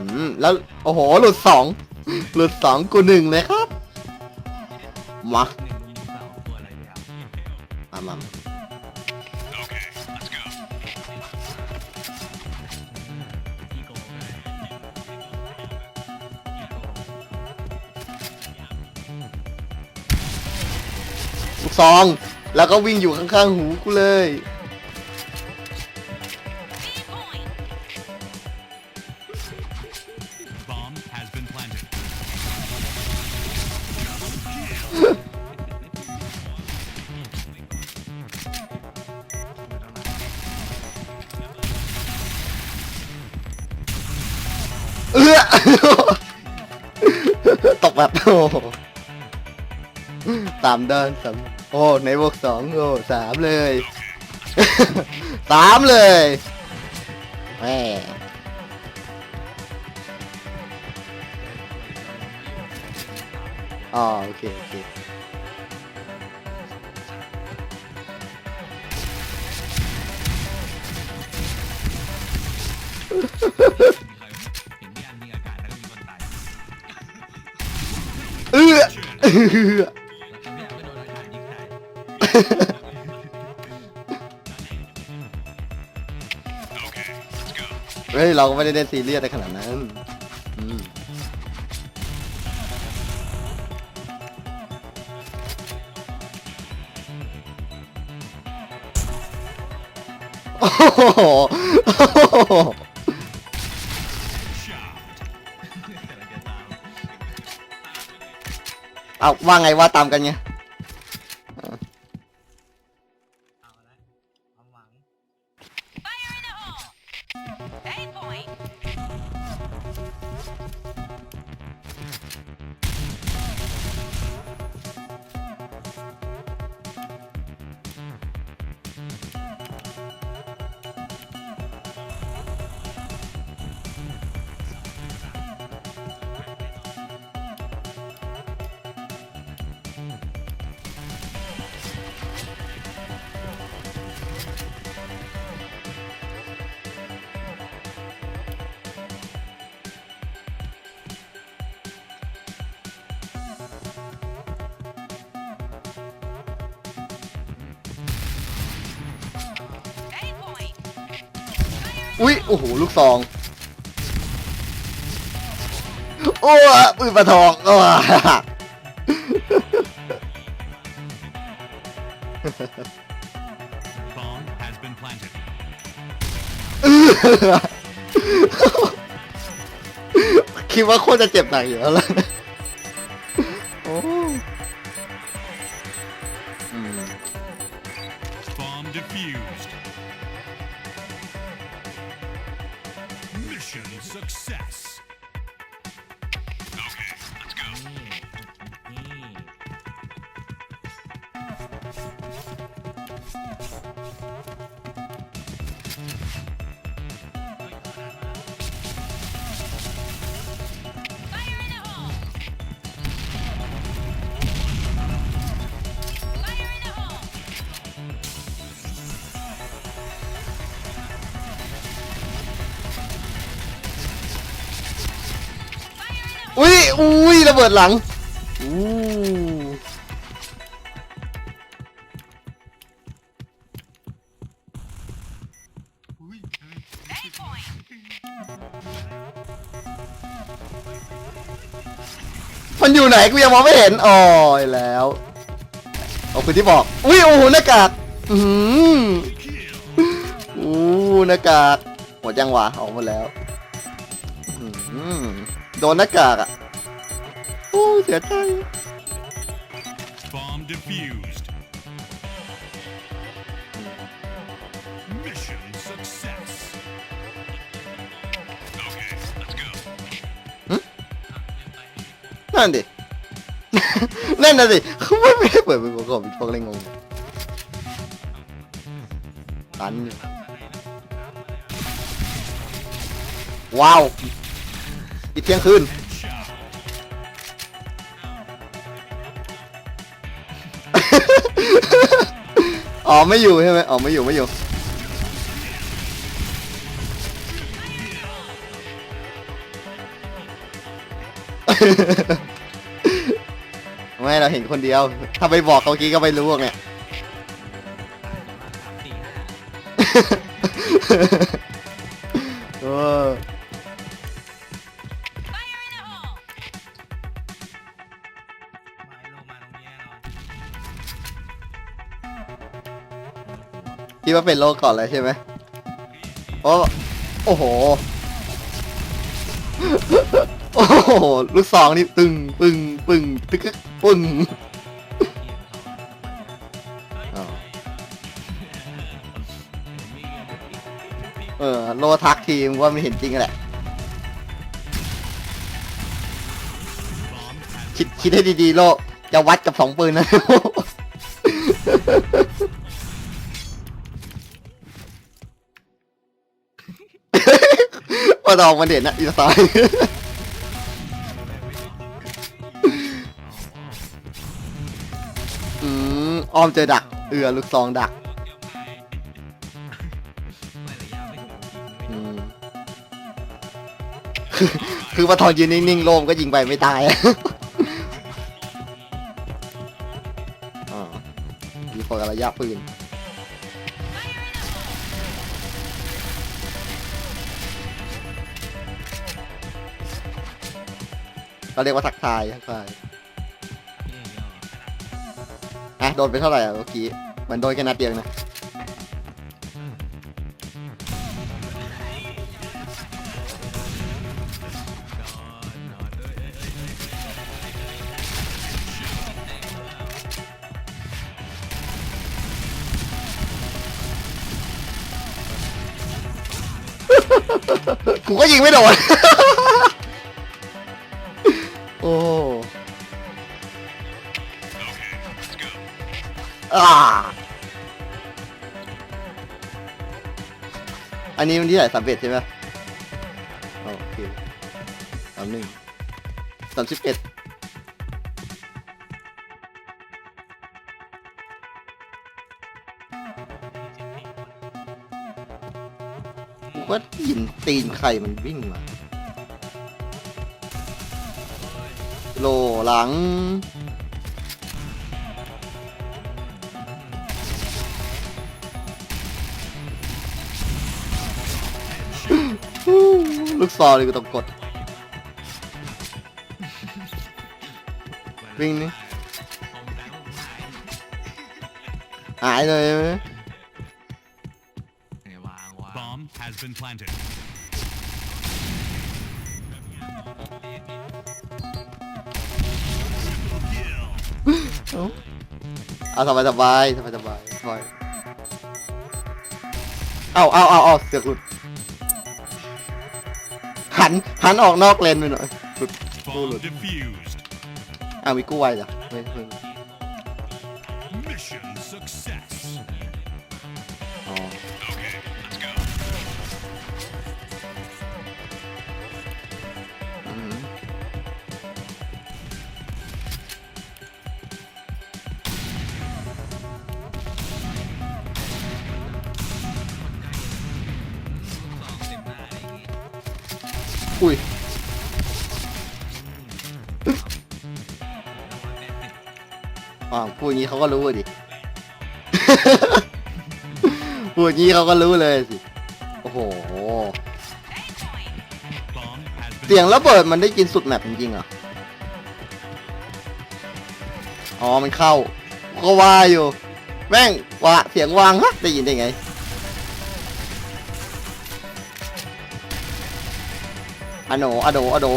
อืมแล้วโอ้โหหลุดสองหลุดสองกูหนึ่งเลยครับมาหนึ่งยิงสองตัวอะไรเนี่ยมามาอีโก้อีโก้ลูกซอง แล้วก็วิ่งอยู่ข้างๆหูกูเลย ตกแบบโอ้สามเดินสามโอ้ในบวกสองโอ้สามเลยสามเลยแหม่อ๋อโอเคโอเค เฮ้ย เราก็ไม่ได้เล่นซีเรียสในขนาดนั้นอืมโอ้โห ว่าไงว่าตามกันไง อุ้ยโอ้โหลูกซอง โอ้ยปืนปะทองโอ้ยคิดว่าโคตรจะเจ็บหนักอยู่แล้ว อุ้ยอุ้ยระเบิดหลังอู้มันอยู่ไหนกูยังมองไม่เห็นอ๋อยแล้วเอาคุณที่บอก อุ้ยโอ้โหหน้ากากอือหือ Kill. อู้หน้ากากหมดยังวะออกหมดแล้วอื้อหือ โดนหน้ากากอะโอ้เสียใจ Bomb defused. Mission success. Okay, let's go. นั่นดิ นั่นน่ะสิเขาไม่ไม่ได้เปิดเป็นประกอบเป็นพวกอะไรงงตันอยู่ว้าว ปิดเที่ยงคืน Headshot. อ๋อไม่อยู่ใช่ไหมอ๋อไม่อยู่ไม่อยู่ไม่เราเห็นคนเดียว ถ้าไปบอกเขาเมื่อกี้ก็ไม่รู้หรอกเนี่ย คิดว่าเป็นโลกก่อนเลยใช่ไหมโอ้โอ้โห โอ้โห ลูกซองนี่ตึงปึงปึงตึกกึกปึงอ้าวเออ โลทักทีมว่ามันเห็นจริงแหละ คิดคิดให้ดีๆ โลจะวัดกับสองปืนนะ พอดอกมันเด่นนะอีสายอืมอ้อมเจอดัก เอือลูกซองดักคือคือปะทอนยืนนิ่งๆโลมก็ยิงไปไม่ตายอ่ามีคนระยะปืน เราเรียกว่าทักทายทักทายอะโดนไปเท่าไหร่อะเมื่อกี้เหมือนโดนแค่นัดเดียวนะกูก็ยิงไม่โดน อันนี้มันที่ไหนสามเอ็ดใช่ไหมโอเคสามหนึ่งสามสิบเอ็ดกูก็ได้ยินตีนใครมันวิ่งมาโลหลัง กซองเลยกูต้องกด วิ่งนี่หายเลยไหมวางวาง Bomb has been planted. เอาสบายสบายสบายสบายถอยเอาเอาเอาเอาเสือกหลุด หันหันออกนอกเลนไปหน่อยหลุด Bomb defused. อ้าวมีกู้ไวเหรอไม่ไม่ อุ้ยอ่าวพูดอย่างนี้เขาก็รู้อะดิ พูดงนี้เขาก็รู้เลยสิ โอ้โห เสียงระเบิดมันได้ยินสุดแมปจริงๆเหรออ๋อ มันเข้า ก็ว่าอยู่ แม่งว่าเสียงวางฮะ ได้ยินได้ไง อโนอโดอโด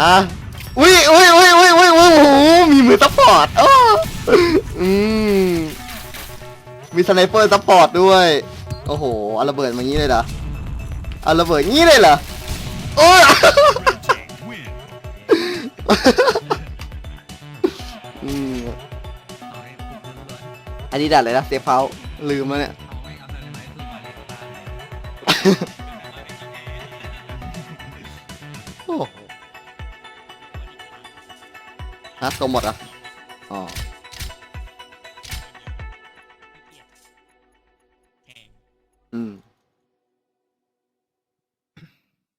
อะอุ้ยอุ้ยอุ้ยอุ้ยอุ้ยโอ้โหมีมือซัพพอร์ตอ้ออืมมีสไนเปอร์ซัพพอร์ตด้วย โอ้โหเอาระเบิดมางี้เลยเหรอเอาระเบิดงี้เลยเหรอโอ้ยอันนี้ดัดเลยนะเซฟเฮาลืมแล้วเนี่ย ฮะตัวหมดอะ